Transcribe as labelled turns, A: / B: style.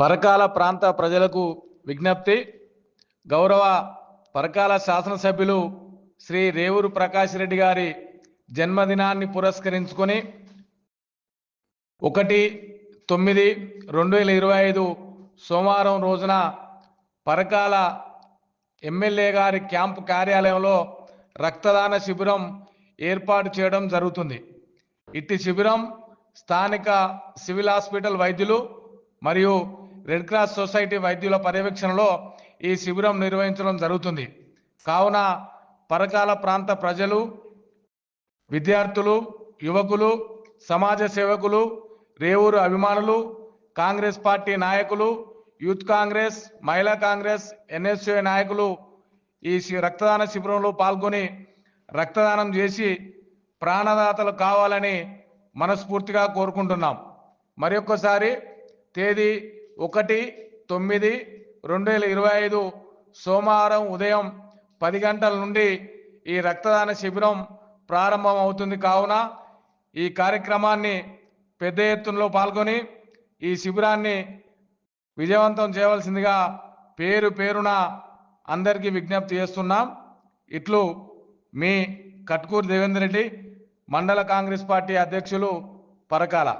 A: పరకాల ప్రాంత ప్రజలకు విజ్ఞప్తి. గౌరవ పరకాల శాసనసభ్యులు శ్రీ రేవూరు ప్రకాష్ రెడ్డి గారి జన్మదినాన్ని పురస్కరించుకొని ఒకటి తొమ్మిది రెండు వేల ఇరవై ఐదు సోమవారం రోజున పరకాల ఎమ్మెల్యే గారి క్యాంపు కార్యాలయంలో రక్తదాన శిబిరం ఏర్పాటు చేయడం జరుగుతుంది. ఇట్టి శిబిరం స్థానిక సివిల్ హాస్పిటల్ వైద్యులు మరియు రెడ్ క్రాస్ సొసైటీ వైద్యుల పర్యవేక్షణలో ఈ శిబిరం నిర్వహించడం జరుగుతుంది. కావున పరకాల ప్రాంత ప్రజలు విద్యార్థులు యువకులు సమాజ సేవకులు రేవూరు అభిమానులు కాంగ్రెస్ పార్టీ నాయకులు యూత్ కాంగ్రెస్ మహిళా కాంగ్రెస్ ఎన్ఎస్యుఐ నాయకులు ఈ శి- రక్తదాన శిబిరంలో పాల్గొని రక్తదానం చేసి ప్రాణదాతలు కావాలని మనస్ఫూర్తిగా కోరుకుంటున్నాం. మరి ఒక్కసారి తేదీ ఒకటి తొమ్మిది రెండు వేల ఇరవై ఐదు సోమవారం ఉదయం పది గంటల నుండి ఈ రక్తదాన శిబిరం ప్రారంభం అవుతుంది కావున ఈ కార్యక్రమాన్ని పెద్ద ఎత్తునలో పాల్గొని ఈ శిబిరాన్ని విజయవంతం చేయవలసిందిగా పేరు పేరున అందరికీ విజ్ఞప్తి చేస్తున్నాం. ఇట్లు మీ కట్కూరు దేవేందర్ రెడ్డి మండల కాంగ్రెస్ పార్టీ అధ్యక్షులు పరకాల.